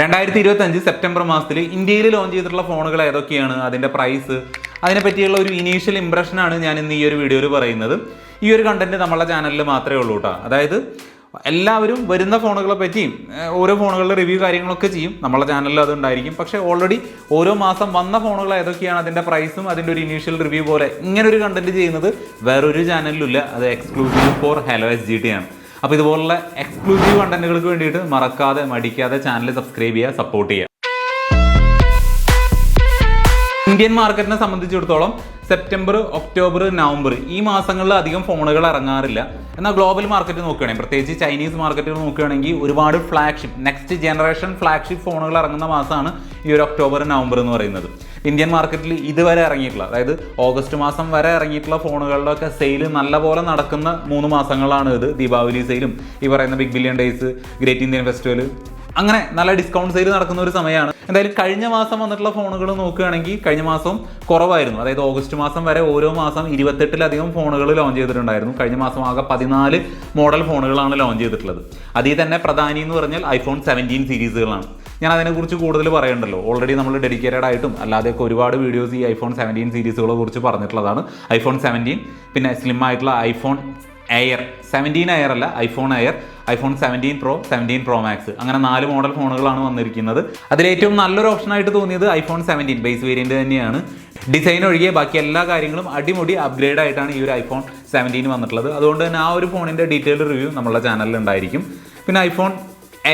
രണ്ടായിരത്തി ഇരുപത്തഞ്ച് സെപ്റ്റംബർ മാസത്തിൽ ഇന്ത്യയിൽ ലോഞ്ച് ചെയ്തിട്ടുള്ള ഫോണുകൾ ഏതൊക്കെയാണ്? അതിന്റെ പ്രൈസ് അതിനെപ്പറ്റിയുള്ള ഒരു ഇനീഷ്യൽ ഇംപ്രഷനാണ് ഞാൻ ഇന്ന് ഈ ഒരു വീഡിയോയിൽ പറയുന്നത്. ഈ ഒരു കണ്ടന്റ് നമ്മളെ ചാനലിൽ മാത്രമേ ഉള്ളൂ കേട്ടോ അതായത് എല്ലാവരും വരുന്ന ഫോണുകളെ പറ്റിയും ഓരോ ഫോണുകളുടെ റിവ്യൂ കാര്യങ്ങളൊക്കെ ചെയ്യും. നമ്മളെ ചാനലിൽ അതുണ്ടായിരിക്കും പക്ഷേ ഓൾറെഡി ഓരോ മാസം വന്ന ഫോണുകൾ ഏതൊക്കെയാണ്? അതിന്റെ പ്രൈസും അതിന്റെ ഒരു ഇനീഷ്യൽ റിവ്യൂ പോലെ ഇങ്ങനൊരു കണ്ടന്റ് ചെയ്യുന്നത് വേറൊരു ചാനലിലും ഇല്ല അത് exclusive for hello S G T ആണ്. അപ്പോൾ ഇതുപോലുള്ള എക്സ്ക്ലൂസീവ് കണ്ടന്റുകൾക്ക് വേണ്ടിയിട്ട് മറക്കാതെ മടിക്കാതെ ചാനൽ സബ്സ്ക്രൈബ് ചെയ്യുക സപ്പോർട്ട് ചെയ്യുക. ഇന്ത്യൻ മാർക്കറ്റിനെ സംബന്ധിച്ചിടത്തോളം സെപ്റ്റംബർ ഒക്ടോബർ നവംബർ ഈ മാസങ്ങളിൽ അധികം ഫോണുകൾ ഇറങ്ങാറില്ല. എന്നാൽ ഗ്ലോബൽ മാർക്കറ്റ് നോക്കുകയാണെങ്കിൽ പ്രത്യേകിച്ച് ചൈനീസ് മാർക്കറ്റുകൾ നോക്കുകയാണെങ്കിൽ ഒരുപാട് ഫ്ലാഗ്ഷിപ്പ് നെക്സ്റ്റ് ജനറേഷൻ ഫ്ലാഗ്ഷിപ്പ് ഫോണുകൾ ഇറങ്ങുന്ന മാസമാണ് ഈ ഒരു ഒക്ടോബർ നവംബർ എന്ന് പറയുന്നത്. ഇന്ത്യൻ മാർക്കറ്റിൽ ഇതുവരെ ഇറങ്ങിയിട്ടുള്ള അതായത് ഓഗസ്റ്റ് മാസം വരെ ഇറങ്ങിയിട്ടുള്ള ഫോണുകളിലൊക്കെ സെയിൽ നല്ലപോലെ നടക്കുന്ന മൂന്ന് മാസങ്ങളാണ് ഇത്. ദീപാവലി സെയിലും ഈ പറയുന്ന big billion days great Indian festival അങ്ങനെ നല്ല ഡിസ്കൗണ്ട് സെയിൽ നടക്കുന്ന ഒരു സമയമാണ്. എന്തായാലും കഴിഞ്ഞ മാസം വന്നിട്ടുള്ള ഫോണുകൾ നോക്കുകയാണെങ്കിൽ കഴിഞ്ഞ മാസം കുറവായിരുന്നു. അതായത് ഓഗസ്റ്റ് മാസം വരെ ഓരോ മാസം ഇരുപത്തെട്ടിലധികം ഫോണുകൾ ലോഞ്ച് ചെയ്തിട്ടുണ്ടായിരുന്നു. കഴിഞ്ഞ മാസം ആകെ പതിനാല് മോഡൽ ഫോണുകളാണ് ലോഞ്ച് ചെയ്തിട്ടുള്ളത്. അതിൽ തന്നെ പ്രധാനി എന്ന് പറഞ്ഞാൽ ഐഫോൺ സെവന്റീൻ സീരീസുകളാണ് ഞാൻ അതിനെക്കുറിച്ച് കൂടുതൽ പറയണ്ടല്ലോ. ഓൾറെഡി നമ്മൾ ഡെഡിക്കേറ്റഡ് ആയിട്ടും അല്ലാതെയൊക്കെ ഒരുപാട് വീഡിയോസ് ഈ ഐഫോൺ സെവന്റീൻ സീരീസുകളെ കുറിച്ച് പറഞ്ഞിട്ടുള്ളതാണ്. ഐഫോൺ സെവന്റീൻ പിന്നെ സ്ലിം ആയിട്ടുള്ള ഐഫോൺ എയർ സെവന്റീൻ എയർ അല്ല iPhone air iPhone seventeen pro seventeen pro max അങ്ങനെ നാല് മോഡൽ ഫോണുകളാണ് വന്നിരിക്കുന്നത്. അതിലേറ്റവും നല്ലൊരു ഓപ്ഷൻ ആയിട്ട് തോന്നിയത് ഐഫോൺ സെവന്റീൻ ബേസ് വേരിയന്റ് തന്നെയാണ്. ഡിസൈൻ ഒഴികെ ബാക്കി എല്ലാ കാര്യങ്ങളും അടിമുടി അപ്ഗ്രേഡ് ആയിട്ടാണ് ഈ ഒരു ഐഫോൺ സെവന്റീൻ വന്നിട്ടുള്ളത്. അതുകൊണ്ട് തന്നെ ആ ഒരു ഫോണിന്റെ ഡീറ്റെയിൽഡ് റിവ്യൂ നമ്മളുടെ ചാനലിൽ ഉണ്ടായിരിക്കും. പിന്നെ ഐഫോൺ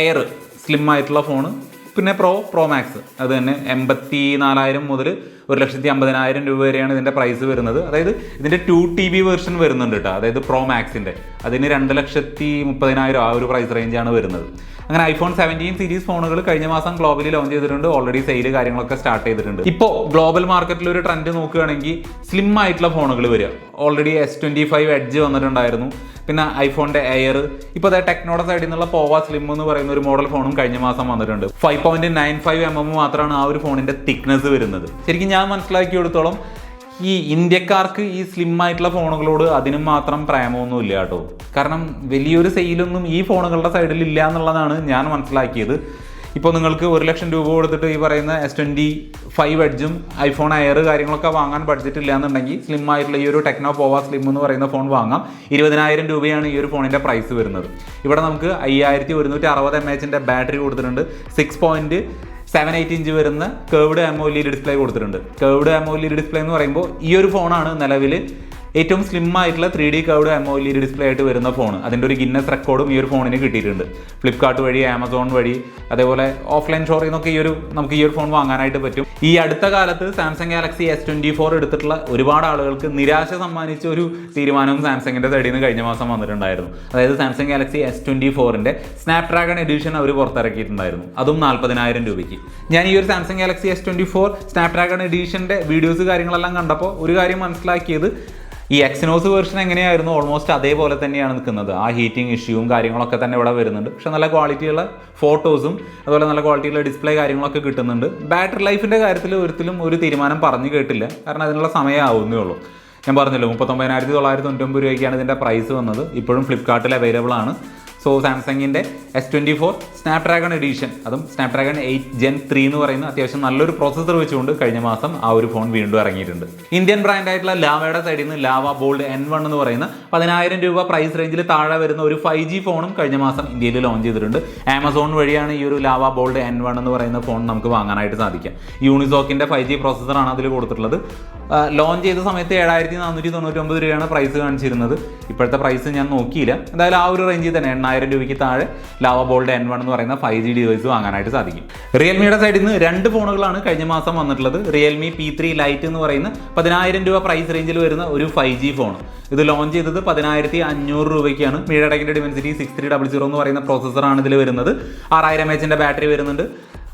എയർ സ്ലിം ആയിട്ടുള്ള ഫോണ് പിന്നെ പ്രോ പ്രോ മാക്സ് അത് തന്നെ എൺപത്തി നാലായിരം മുതൽ ഒരു ലക്ഷത്തി അമ്പതിനായിരം രൂപ വരെയാണ് ഇതിന്റെ പ്രൈസ് വരുന്നത്. അതായത് ഇതിന്റെ ടു ടി ബി വെർഷൻ വരുന്നുണ്ട് കേട്ടോ അതായത് പ്രോ മാക്സിന്റെ അതിന് രണ്ട് ലക്ഷത്തി മുപ്പതിനായിരം ആ ഒരു പ്രൈസ് റേഞ്ചാണ് വരുന്നത്. അങ്ങനെ ഐഫോൺ സെവന്റീൻ സീരീസ് ഫോണുകൾ കഴിഞ്ഞ മാസം ഗ്ലോബലി ലോഞ്ച് ചെയ്തിട്ടുണ്ട്. ഓൾറെഡി സെയിൽ കാര്യങ്ങളൊക്കെ സ്റ്റാർട്ട് ചെയ്തിട്ടുണ്ട്. ഇപ്പോൾ ഗ്ലോബൽ മാർക്കറ്റിൽ ഒരു ട്രെൻഡ് നോക്കുകയാണെങ്കിൽ സ്ലിം ആയിട്ടുള്ള ഫോണുകൾ വരിക. Already S twenty five edge വന്നിട്ടുണ്ടായിരുന്നു. പിന്നെ ഐഫോണിന്റെ എയർ ഇപ്പോൾ അതായത് ടെക്നോളജി സൈഡിൽ നിന്നുള്ള പോവ സ്ലിം എന്ന് പറയുന്ന ഒരു മോഡൽ ഫോണും കഴിഞ്ഞ മാസം വന്നിട്ടുണ്ട്. Five point nine five M M മാത്രമാണ് ആ ഒരു ഫോണിന്റെ തിക്നെസ് വരുന്നത്. ശരിക്കും ഞാൻ മനസ്സിലാക്കിയെടുത്തോളം ഈ ഇന്ത്യക്കാർക്ക് ഈ സ്ലിം ആയിട്ടുള്ള ഫോണുകളോട് അതിനും മാത്രം പ്രേമമൊന്നും ഇല്ല കേട്ടോ. കാരണം വലിയൊരു സെയിലൊന്നും ഈ ഫോണുകളുടെ സൈഡിൽ ഇല്ല എന്നുള്ളതാണ് ഞാൻ മനസ്സിലാക്കിയത്. ഇപ്പോൾ നിങ്ങൾക്ക് ഒരു ലക്ഷം രൂപ കൊടുത്തിട്ട് ഈ പറയുന്ന എസ് ട്വന്റി ഫൈവ് എഡ്ജും ഐഫോൺ എയർ കാര്യങ്ങളൊക്കെ വാങ്ങാൻ ബഡ്ജറ്റ് ഇല്ല എന്നുണ്ടെങ്കിൽ സ്ലിം ആയിട്ടുള്ള ഈ ഒരു ടെക്നോ പോവ സ്ലിം എന്ന് പറയുന്ന ഫോൺ വാങ്ങാം. ഇരുപതിനായിരം രൂപയാണ് ഈ ഒരു ഫോണിന്റെ പ്രൈസ് വരുന്നത്. ഇവിടെ നമുക്ക് അയ്യായിരത്തി ഒരുന്നൂറ്റി അറുപത് എം എച്ചിന്റെ ബാറ്ററി കൊടുത്തിട്ടുണ്ട്. Six point seven eight inch വരുന്ന കേവ്ഡ് അമോലീഡ് ഡിസ്പ്ലേ കൊടുത്തിട്ടുണ്ട്. കേവ്ഡ് അമോലീഡ് ഡിസ്പ്ലേ എന്ന് പറയുമ്പോൾ ഈ ഒരു ഫോണാണ് നിലവിൽ ഏറ്റവും സ്ലിം ആയിട്ടുള്ള three D curved AMOLED display ആയിട്ട് വരുന്ന ഫോൺ അതിന്റെ ഒരു ഗിന്നസ് റെക്കോർഡും ഈ ഒരു ഫോണിന് കിട്ടിയിട്ടുണ്ട്. ഫ്ലിപ്കാർട്ട് വഴി ആമസോൺ വഴി അതേപോലെ ഓഫ്ലൈൻ ഷോറിൽ നിന്നൊക്കെ ഈ ഒരു നമുക്ക് ഈ ഒരു ഫോൺ വാങ്ങാനായിട്ട് പറ്റും. ഈ അടുത്ത കാലത്ത് Samsung Galaxy S twenty four എടുത്തിട്ടുള്ള ഒരുപാട് ആളുകൾക്ക് നിരാശ സമ്മാനിച്ച ഒരു തീരുമാനവും സാംസങ്ങിന്റെ സൈഡിൽ നിന്ന് കഴിഞ്ഞ മാസം വന്നിട്ടുണ്ടായിരുന്നു. അതായത് സാംസങ് ഗാലക്സി എസ് ട്വന്റി ഫോറിന്റെ സ്നാപ്ഡ്രാഗൺ എഡിഷൻ അവർ പുറത്തിറക്കിയിട്ടുണ്ടായിരുന്നു. അതും നാൽപ്പതിനായിരം രൂപയ്ക്ക്. ഞാൻ ഈ ഒരു Samsung Galaxy S twenty four Snapdragon എഡിഷന്റെ വീഡിയോസ് കാര്യങ്ങളെല്ലാം കണ്ടപ്പോൾ ഒരു കാര്യം മനസ്സിലാക്കിയത് ഈ എക്സിനോസ് വേർഷൻ എങ്ങനെയായിരുന്നു? ഓൾമോസ്റ്റ് അതേപോലെ തന്നെയാണ് നിൽക്കുന്നത്. ആ ഹീറ്റിംഗ് ഇഷ്യൂവും കാര്യങ്ങളൊക്കെ തന്നെ ഇവിടെ വരുന്നുണ്ട്. പക്ഷെ നല്ല ക്വാളിറ്റിയുള്ള ഫോട്ടോസും അതുപോലെ നല്ല ക്വാളിറ്റിയുള്ള ഡിസ്പ്ലേ കാര്യങ്ങളൊക്കെ കിട്ടുന്നുണ്ട്. ബാറ്ററി ലൈഫിന്റെ കാര്യത്തിൽ ഒരിക്കലും ഒരു തീരുമാനം പറഞ്ഞു കേട്ടില്ല. കാരണം അതിനുള്ള സമയമാവുന്നേ ഉള്ളൂ. ഞാൻ പറഞ്ഞല്ലോ മുപ്പത്തൊമ്പതിനായിരത്തി തൊള്ളായിരത്തി തൊണ്ണൂറ്റൊമ്പത് രൂപയ്ക്കാണ് ഇതിന്റെ പ്രൈസ് വന്നത്. ഇപ്പോഴും ഫ്ലിപ്പ്കാർട്ടിൽ അവൈലബിൾ ആണ്. സോ സാംസങ്ങിന്റെ S twenty four Snapdragon edition അതും സ്നാപ്ഡ്രാഗൺ എയ്റ്റ് ജെൻ ത്രീ എന്ന് പറയുന്ന അത്യാവശ്യം നല്ലൊരു പ്രോസസ്സർ വെച്ചുകൊണ്ട് കഴിഞ്ഞ മാസം ആ ഒരു ഫോൺ വീണ്ടും ഇറങ്ങിയിട്ടുണ്ട്. ഇന്ത്യൻ ബ്രാൻഡ് ആയിട്ടുള്ള ലാവയുടെ സൈഡിൽ നിന്ന് ലാവ ബോൾഡ് എൻ വൺ എന്ന് പറയുന്ന പതിനായിരം രൂപ പ്രൈസ് റേഞ്ചിൽ താഴെ വരുന്ന ഒരു ഫൈവ് ജി ഫോണും കഴിഞ്ഞ മാസം ഇന്ത്യയിൽ ലോഞ്ച് ചെയ്തിട്ടുണ്ട്. ആമസോൺ വഴിയാണ് ഈ ഒരു ലാവ ബോൾഡ് എൻ വൺ എന്ന് പറയുന്ന ഫോൺ നമുക്ക് വാങ്ങാനായിട്ട് സാധിക്കുക. യൂണിസോക്കിന്റെ ഫൈവ് ജി പ്രോസസ്സറാണ് അതിൽ കൊടുത്തിട്ടുള്ളത്. ലോഞ്ച് ചെയ്ത സമയത്ത് ഏഴായിരത്തി നാനൂറ്റി തൊണ്ണൂറ്റൊമ്പത് രൂപയാണ് പ്രൈസ് കാണിച്ചിരുന്നത്. ഇപ്പോഴത്തെ പ്രൈസ് ഞാൻ നോക്കിയില്ല. എന്തായാലും ആ ഒരു റേഞ്ചിൽ തന്നെ എണ്ണായിരം രൂപയ്ക്ക് താഴെ ലാവ ബോൾഡ് എൻ വൺ എന്ന് പറയുന്ന ഫൈവ് ജി ഡിവൈസ് വാങ്ങാനായിട്ട് സാധിക്കും. റിയൽമിയുടെ സൈഡിൽ നിന്ന് രണ്ട് ഫോണുകളാണ് കഴിഞ്ഞ മാസം വന്നിട്ടുള്ളത്. റിയൽമി പി ത്രീ ലൈറ്റ് എന്ന് പറയുന്ന പതിനായിരം രൂപ പ്രൈസ് റേഞ്ചിൽ വരുന്ന ഒരു ഫൈവ് ജി ഫോൺ ഇത് ലോഞ്ച് ചെയ്തത് പതിനായിരത്തി അഞ്ഞൂറ് രൂപയ്ക്കാണ് മീഡിയടെക്കിന്റെ Dimensity six three double zero എന്ന് പറയുന്ന പ്രോസസ്സറാണ് ഇതിൽ വരുന്നത്. ആറായിരം എച്ചിന്റെ ബാറ്ററി വരുന്നുണ്ട്.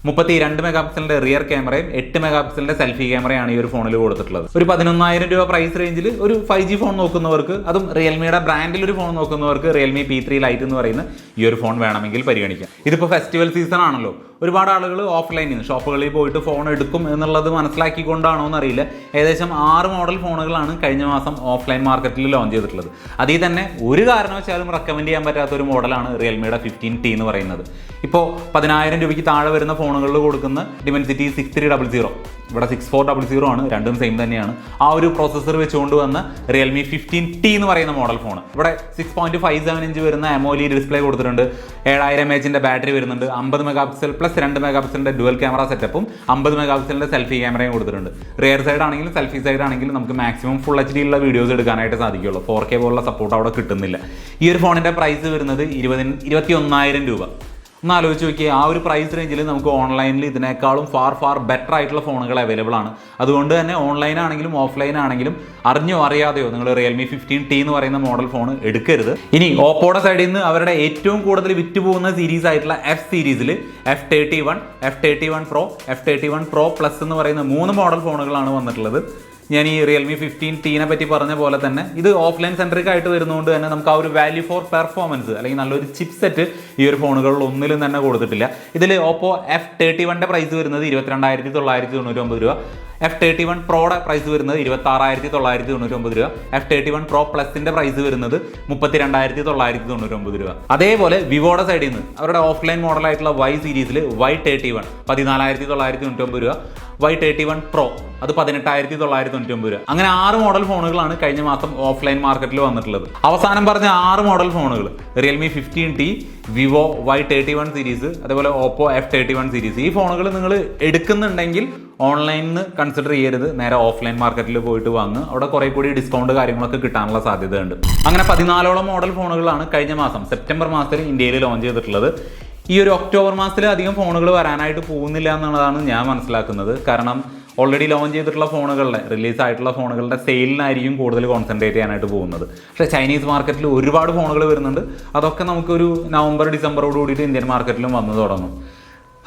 മുപ്പത്തി രണ്ട് മെഗാ പിക്സലിന്റെ റിയർ ക്യാമറയും എട്ട് മെഗാ പിക്സലിന്റെ സെൽഫി ക്യാമറയാണ് ഈ ഒരു ഫോണിൽ കൊടുത്തിട്ടുള്ളത്. ഒരു പതിനൊന്നായിരം രൂപ പ്രൈസ് റേഞ്ചിൽ ഒരു ഫൈവ് ജി ഫോൺ നോക്കുന്നവർക്ക് അതും റിയൽമിയുടെ ബ്രാൻഡിൽ ഒരു ഫോൺ നോക്കുന്നവർക്ക് റിയൽമി പി ത്രീ ലൈറ്റ് എന്ന് പറയുന്ന ഈ ഒരു ഫോൺ വേണമെങ്കിൽ പരിഗണിക്കാം. ഇതിപ്പോൾ ഫെസ്റ്റിവൽ സീസൺ ആണല്ലോ. ഒരുപാട് ആളുകൾ ഓഫ്ലൈനിൽ നിന്ന് ഷോപ്പുകളിൽ പോയിട്ട് ഫോൺ എടുക്കും എന്നുള്ളത് മനസ്സിലാക്കിക്കൊണ്ടാണോ എന്നറിയില്ല. ഏകദേശം ആറ് മോഡൽ ഫോണുകളാണ് കഴിഞ്ഞ മാസം ഓഫ്ലൈൻ മാർക്കറ്റിൽ ലോഞ്ച് ചെയ്തിട്ടുള്ളത്. അതിൽ തന്നെ ഒരു കാരണവശാലും റെക്കമെൻഡ് ചെയ്യാൻ പറ്റാത്ത ഒരു മോഡലാണ് റിയൽമിയുടെ ഫിഫ്റ്റീൻ ടി എന്ന് പറയുന്നത്. ഇപ്പോൾ പതിനായിരം രൂപയ്ക്ക് താഴെ വരുന്ന ഫോണുകളിൽ കൊടുക്കുന്ന Dimensity six three double zero ഇവിടെ സിക്സ് ഫോർ ഡബിൾ സീറോ ആണ് രണ്ടും സെയിം തന്നെയാണ്. ആ ഒരു പ്രോസസ്സർ വെച്ചുകൊണ്ട് വന്ന റിയൽമി ഫിഫ്റ്റീൻ ടി എന്ന് പറയുന്ന മോഡൽ ഫോൺ ഇവിടെ six point five seven inch വരുന്ന എമോലി ഡിസ്പ്ലേ കൊടുത്തിട്ടുണ്ട്. ഏഴായിരം എച്ചിന്റെ ബാറ്ററി വരുന്നുണ്ട്. അമ്പത് മെഗാ പിക്സൽ പ്ലസ് രണ്ട് മെഗാ പിക്സലിന്റെ ഡുവൽ ക്യാമറ സെറ്റപ്പും അമ്പത് മെഗാ പിക്സലിന്റെ സെൽഫി ക്യാമറയും കൊടുത്തിട്ടുണ്ട്. റിയർ സൈഡ് ആണെങ്കിലും സെൽഫി സൈഡ് ആണെങ്കിലും നമുക്ക് മാക്സിമം ഫുൾ എച്ച് ഡിയിലുള്ള വീഡിയോസ് എടുക്കാനായിട്ട് സാധിക്കുള്ളൂ. ഫോർ കെ പോലുള്ള സപ്പോർട്ട് അവിടെ കിട്ടുന്നില്ല. ഈ ഒരു ഫോണിന്റെ പ്രൈസ് വരുന്നത് ഇരുപതിന് ഇരുപത്തി ഒന്നായിരം രൂപ. ഒന്ന് ആലോചിച്ച് നോക്കിയാൽ ആ ഒരു പ്രൈസ് റേഞ്ചിൽ നമുക്ക് ഓൺലൈനിൽ ഇതിനേക്കാളും ഫാർ ഫാർ ബെറ്റർ ആയിട്ടുള്ള ഫോണുകൾ അവൈലബിൾ ആണ്. അതുകൊണ്ട് തന്നെ ഓൺലൈൻ ആണെങ്കിലും ഓഫ്ലൈൻ ആണെങ്കിലും അറിഞ്ഞോ അറിയാതെയോ നിങ്ങൾ റിയൽമി ഫിഫ്റ്റീൻ ടി എന്ന് പറയുന്ന മോഡൽ ഫോൺ എടുക്കരുത്. ഇനി ഓപ്പോയുടെ സൈഡിൽ നിന്ന് അവരുടെ ഏറ്റവും കൂടുതൽ വിറ്റ് പോകുന്ന സീരീസ് ആയിട്ടുള്ള എഫ് സീരീസിൽ F thirty one F thirty one pro F thirty one pro plus എന്ന് പറയുന്ന മൂന്ന് മോഡൽ ഫോണുകളാണ് വന്നിട്ടുള്ളത്. ഞാൻ ഈ റിയൽമി ഫിഫ്റ്റീൻ ടീനെ പറ്റി പറഞ്ഞ പോലെ തന്നെ ഇത് ഓഫ്ലൈൻ സെൻട്രിക് ആയിട്ട് വരുന്നതുകൊണ്ട് തന്നെ നമുക്ക് ആ ഒരു വാല്യൂ ഫോർ പെർഫോമൻസ് അല്ലെങ്കിൽ നല്ലൊരു ചിപ്പ് സെറ്റ് ഈ ഒരു ഫോണുകളിൽ ഒന്നിലും തന്നെ കൊടുത്തിട്ടില്ല. ഇതിൽ ഓപ്പോ എഫ് തേർട്ടി വണ്ണിന്റെ പ്രൈസ് വരുന്നത് ഇരുപത്തിരണ്ടായിരത്തി തൊള്ളായിരത്തി തൊണ്ണൂറ്റി ഒമ്പത് രൂപ. എഫ് തേർട്ടി വൺ പ്രോയുടെ പ്രൈസ് വരുന്നത് ഇരുപത്തി ആറായിരത്തി തൊള്ളായിരത്തി തൊണ്ണൂറ്റി ഒമ്പത് രൂപ. എഫ് തേർട്ടി വൺ പ്രോ പ്ലസിന്റെ പ്രൈസ് വരുന്നത് മുപ്പത്തി രണ്ടായിരത്തി തൊള്ളായിരത്തി തൊണ്ണൂറ്റി ഒമ്പത് രൂപ. അതേപോലെ വിവോയുടെ സൈഡിൽ നിന്ന് അവരുടെ ഓഫ്ലൈൻ മോഡലായിട്ടുള്ള വൈ സീരീസിൽ വൈ തേർട്ടി വൺ പതിനാലായിരത്തി തൊള്ളായിരത്തി തൊണ്ണൂറ്റി ഒമ്പത് രൂപ. വൈ തേർട്ടി വൺ പ്രോ അത് പതിനെട്ടായിരത്തി തൊള്ളായിരത്തി തൊണ്ണൂറ്റി ഒമ്പത് രൂപ. അങ്ങനെ ആറ് മോഡൽ ഫോണുകളാണ് കഴിഞ്ഞ മാസം ഓഫ്ലൈൻ മാർക്കറ്റിൽ വന്നിട്ടുള്ളത്. അവസാനം പറഞ്ഞ ആറ് മോഡൽ ഫോണുകൾ Realme fifteen T Vivo Y thirty one series അതേപോലെ Oppo F thirty one series ഈ ഫോണുകൾ നിങ്ങൾ എടുക്കുന്നുണ്ടെങ്കിൽ ഓൺലൈനിൽ നിന്ന് കൺസിഡർ ചെയ്യരുത്. നേരെ ഓഫ്ലൈൻ മാർക്കറ്റിൽ പോയിട്ട് വാങ്ങുക. അവിടെ കുറേ കൂടി ഡിസ്കൗണ്ട് കാര്യങ്ങളൊക്കെ കിട്ടാനുള്ള സാധ്യതയുണ്ട്. അങ്ങനെ പതിനാലോളം മോഡൽ ഫോണുകളാണ് കഴിഞ്ഞ മാസം സെപ്റ്റംബർ മാസത്തിൽ ഇന്ത്യയിൽ ലോഞ്ച് ചെയ്തിട്ടുള്ളത്. ഈ ഒരു ഒക്ടോബർ മാസത്തിൽ അധികം ഫോണുകൾ വരാനായിട്ട് പോകുന്നില്ല എന്നുള്ളതാണ് ഞാൻ മനസ്സിലാക്കുന്നത്. കാരണം ഓൾറെഡി ലോഞ്ച് ചെയ്തിട്ടുള്ള ഫോണുകളുടെ റിലീസ് ആയിട്ടുള്ള ഫോണുകളുടെ സെയിലിനായിരിക്കും കൂടുതൽ കോൺസെൻട്രേറ്റ് ചെയ്യാനായിട്ട് പോകുന്നത്. പക്ഷേ ചൈനീസ് മാർക്കറ്റിൽ ഒരുപാട് ഫോണുകൾ വരുന്നുണ്ട്. അതൊക്കെ നമുക്കൊരു നവംബർ ഡിസംബറോട് കൂടിയിട്ട് ഇന്ത്യൻ മാർക്കറ്റിലും വന്നു തുടങ്ങും.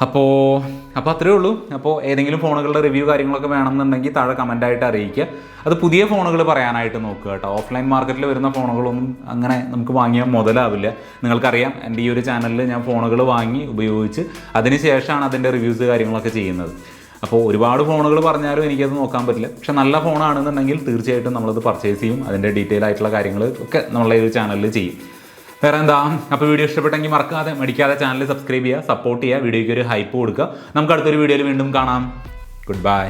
അപ്പോൾ അപ്പോൾ അത്രയേ ഉള്ളൂ. അപ്പോൾ ഏതെങ്കിലും ഫോണുകളുടെ റിവ്യൂ കാര്യങ്ങളൊക്കെ വേണമെന്നുണ്ടെങ്കിൽ താഴെ കമന്റ് ആയിട്ട് അറിയിക്കുക. അത് പുതിയ ഫോണുകൾ പറയാനായിട്ട് നോക്കുക കേട്ടോ. ഓഫ്ലൈൻ മാർക്കറ്റിൽ വരുന്ന ഫോണുകളൊന്നും അങ്ങനെ നമുക്ക് വാങ്ങിയാൽ മുതലാവില്ല. നിങ്ങൾക്കറിയാം എന്റെ ഈ ഒരു ചാനലിൽ ഞാൻ ഫോണുകൾ വാങ്ങി ഉപയോഗിച്ച് അതിന് ശേഷമാണ് അതിന്റെ റിവ്യൂസ് കാര്യങ്ങളൊക്കെ ചെയ്യുന്നത്. അപ്പോൾ ഒരുപാട് ഫോണുകൾ പറഞ്ഞാലും എനിക്കത് നോക്കാൻ പറ്റില്ല. പക്ഷെ നല്ല ഫോണാണെന്നുണ്ടെങ്കിൽ തീർച്ചയായിട്ടും നമ്മളത് പർച്ചേസ് ചെയ്യും. അതിന്റെ ഡീറ്റെയിൽ ആയിട്ടുള്ള കാര്യങ്ങൾ ഒക്കെ നമ്മളെ ഈ ഒരു ചാനലിൽ ചെയ്യും. വേറെ എന്താ അപ്പോൾ വീഡിയോ ഇഷ്ടപ്പെട്ടെങ്കിൽ മറക്കാതെ മടിക്കാതെ ചാനൽ സബ്സ്ക്രൈബ് ചെയ്യുക സപ്പോർട്ട് ചെയ്യുക വീഡിയോയ്ക്ക് ഒരു ഹൈപ്പ് കൊടുക്കുക. നമുക്ക് അടുത്തൊരു വീഡിയോയിൽ വീണ്ടും കാണാം. Good bye